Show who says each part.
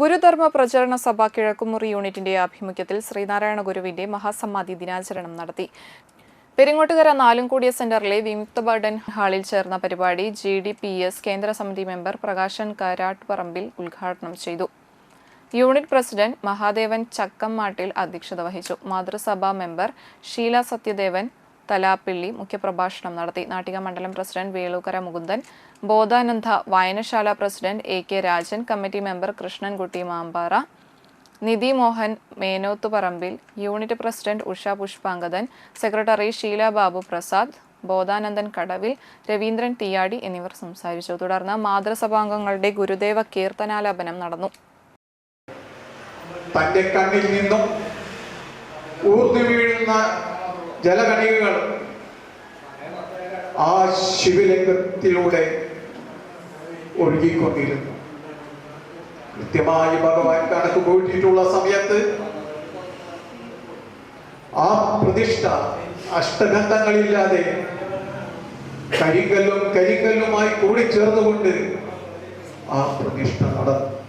Speaker 1: ഗുരുധർമ്മ പ്രചരണ സഭ കിഴക്കുമുറി യൂണിറ്റിന്റെ ആഭിമുഖ്യത്തിൽ ശ്രീനാരായണ ഗുരുവിന്റെ മഹാസമാധി ദിനാചരണം നടത്തി. പെരിങ്ങോട്ടുകര നാലുംകൂടിയ സെന്ററിലെ വിമുക്ത ബർഡൻ ഹാളിൽ ചേർന്ന പരിപാടി ജി ഡി പി എസ് കേന്ദ്ര സമിതി മെമ്പർ പ്രകാശൻ കാരാട്ട്പറമ്പിൽ ഉദ്ഘാടനം ചെയ്തു. യൂണിറ്റ് പ്രസിഡന്റ് മഹാദേവൻ ചക്കമ്മാട്ടിൽ അധ്യക്ഷത വഹിച്ചു. മാതൃസഭാ മെമ്പർ ഷീല സത്യദേവൻ തലാപ്പിള്ളി മുഖ്യപ്രഭാഷണം നടത്തി. നാട്ടിക മണ്ഡലം പ്രസിഡന്റ് വേളൂക്കര മുകുന്ദൻ ബോധാനന്ദ വായനശാല president A K Rajan committee member Krishnankutty Mampara Nidhi Mohan Menothuparambil unit president Usha Pushpangadan secretary Sheela Babu Prasad Bodhanandan Kadavil Raveendran Thiyadi എന്നിവർ സംസാരിച്ചു. തുടർന്ന് മാതൃസഭാംഗങ്ങളുടെ ഗുരുദേവ കീർത്തനാലാപനം നടന്നു.
Speaker 2: തന്റെ കണ്ണിൽ നിന്നും ഊർന്നു വീഴുന്ന ജലകണികകൾ. ആ ശിവലിംഗത്തിലൂടെ ഒഴുകിക്കൊണ്ടിരുന്നു കൃത്യമായി ഭഗവാൻ കണക്ക് പോയിട്ടുള്ള സമയത്ത് ആ പ്രതിഷ്ഠ അഷ്ടഗന്ധങ്ങളില്ലാതെ കരിങ്കല്ലും കരിങ്കല്ലുമായി കൂടി ചേർന്നുകൊണ്ട് ആ പ്രതിഷ്ഠ നടന്നു.